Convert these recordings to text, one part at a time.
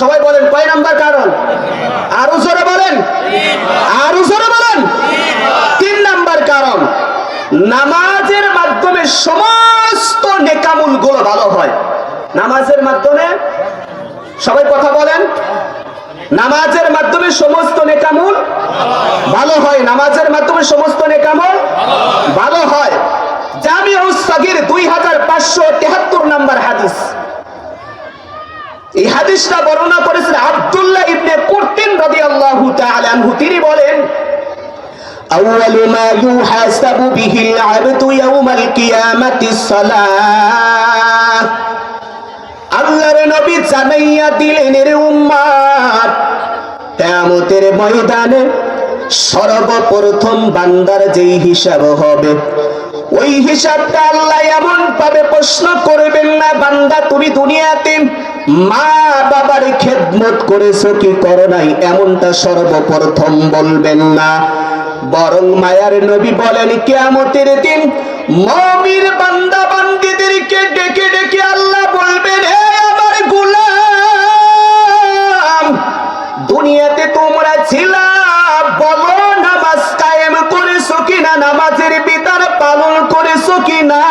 সবাই বলেন, কয় নাম্বার কারণ আরও জোরে বলেন। আরও জোরে বলেন। তিন নাম্বার কারণ নামাজের মাধ্যমে সমস্ত নেকামুলগুলো ভালো হয়। নামাজের মাধ্যমে? সবাই কথা বলেন। নামাজের মাধ্যমে সমস্ত নেকামুল ভালো হয়। নামাজের মাধ্যমে সমস্ত নেকামল ভালো হয়। জামিউ সাগির দুই হাজার পাঁচশো তেহাত্তর নাম্বার হাদিস। এই হাদিসটা বর্ণনা করেছেন আব্দুল্লাহ ইবনে কুরতিন রাদিয়াল্লাহু তাআলা আনহু তিনি বলেন أول ما يحاسب به العبد يوم القيامة الصلاة আল্লাহর নবী জানাইয়া দিলেন এর উম্মাদ কিয়ামতের ময়দানে সর্বপ্রথম বান্দার যেই হিসাব হবে ওই হিসাবটা আল্লাহ এমন ভাবে প্রশ্ন করবেন না বান্দা তুমি দুনিয়াতে মা বাবার খেদমত করেছ কি করো নাই? এমনটা সর্বপ্রথম বলবেন না। বরং মায়ার নবী বলেন, কেয়ামতের দিন মমির বান্দা বান্দিদেরকে ডেকে ডেকে আল্লাহ বলবেন, হে আমার গুলাম, দুনিয়াতে তোমরা ছিলা, বলো নামাজ কায়েম করেছ কিনা? নামাজের বিধান পালন করেছ কিনা?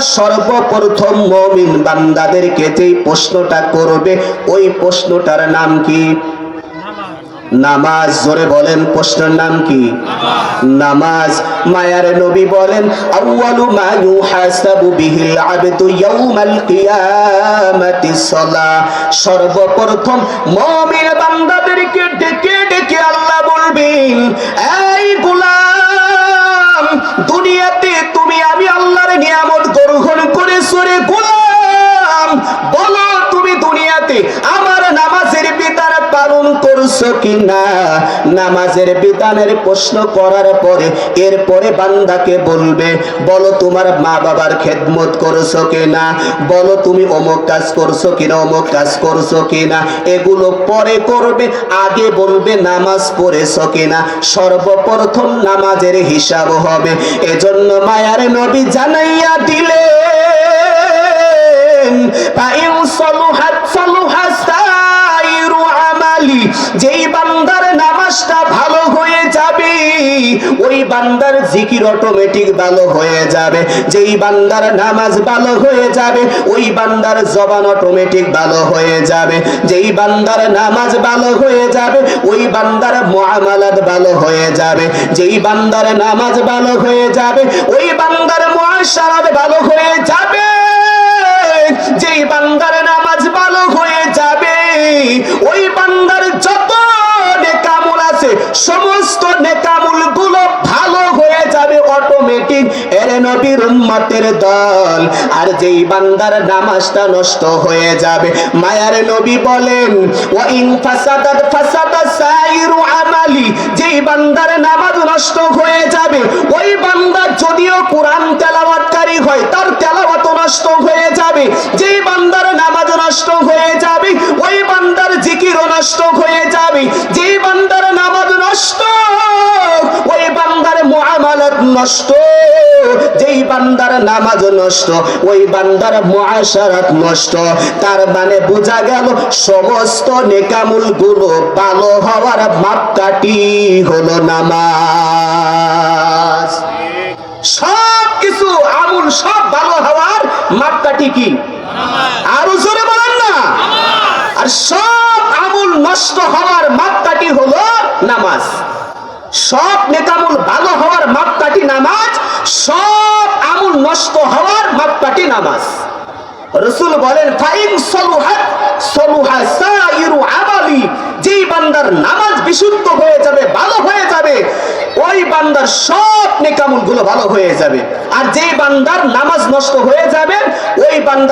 সর্বপ্রথম মমিন বান্দাদেরকে যেই প্রশ্নটা করবে, ওই প্রশ্নটার নাম কি? নামাজ। জোরে বলেন, প্রশ্নের নাম কি? নামাজ। মায়ার নবী বলেন, আউয়ালু মা ইউহাসাবু বিহিল আবদু ইয়াউমাল কিয়ামাতি সালাহ সর্বপ্রথম মুমিন বান্দাদেরকে ডেকে ডেকে আল্লাহ বলবেন করছ কিনা? নামাজের বিধানের প্রশ্ন করার পরে এরপরে বান্দাকে বলবে, বলো তোমার মা বাবার খেদমত করছ কিনা? বলো তুমি অমুক কাজ করছ কিনা, অমুক কাজ করছ কিনা? এগুলো পরে করবে, আগে বলবে নামাজ পড়েছো কিনা? সর্বপ্রথম নামাজের হিসাব হবে। এজন্য মায়ার নবী জানাইয়া দিলেন ফাইন সলুহাত যেই বান্দার নামাজটা ভালো হয়ে যাবে, ওই বান্দার জিকির অটোমেটিক ভালো হয়ে যাবে। যেই বান্দার নামাজ ভালো হয়ে যাবে, ওই বান্দার জবান অটোমেটিক ভালো হয়ে যাবে। যেই বান্দার নামাজ ভালো হয়ে যাবে, ওই বান্দার মুআমালাত ভালো হয়ে যাবে। যেই বান্দার নামাজ ভালো হয়ে যাবে, ওই বান্দার মুআশারাত ভালো নবীর উম্মতের দল। আর যেই বান্দার নামাজটা নষ্ট হয়ে যাবে, মায়ার নবী বলেন ওয়া ইন ফাসাদাত ফাসাদা সাইরু আমালি। যেই বান্দার নামাজ নষ্ট হয়ে যাবে, ওই বান্দা যদিও কোরআন তেলাওয়াতকারী হয়, তার তেলাওয়াত নষ্ট হয়ে যাবে। যেই বান্দার নামাজ নষ্ট হয়ে যাবে, ওই বান্দার জিকিরও নষ্ট হয়ে যাবে। যেই বান্দার নামাজ নষ্ট, ওই বান্দার মুআমালাত নষ্ট। যেই বান্দার নামাজ নষ্ট, ওই বান্দার মুআশারাত নষ্ট, তার মানে বোঝা গেল সমস্ত নেকামুলগুলো ভালো হওয়ার মাপকাঠি হলো নামাজ। সব কিছু আমুল, সব ভালো হওয়ার কি? আরও জোরে বলেন না। আর সব আমুল নষ্ট হওয়ার হলো নামাজ। সব ভালো হওয়ার মাপকাঠি নামাজ সব আমুল নষ্ট হওয়ার মাপকাঠি নামাজ। রসুল বলেন সাইরু আমালি। যেই বান্দার নামাজ বিশুদ্ধ হয়ে যাবে, ভালো হয়ে যাবে, ওই বান্দার সব নেকামুলগুলো ভালো হয়ে যাবে। আর যেই বান্দার নামাজ নষ্ট হয়ে যাবে, ওই বান্দার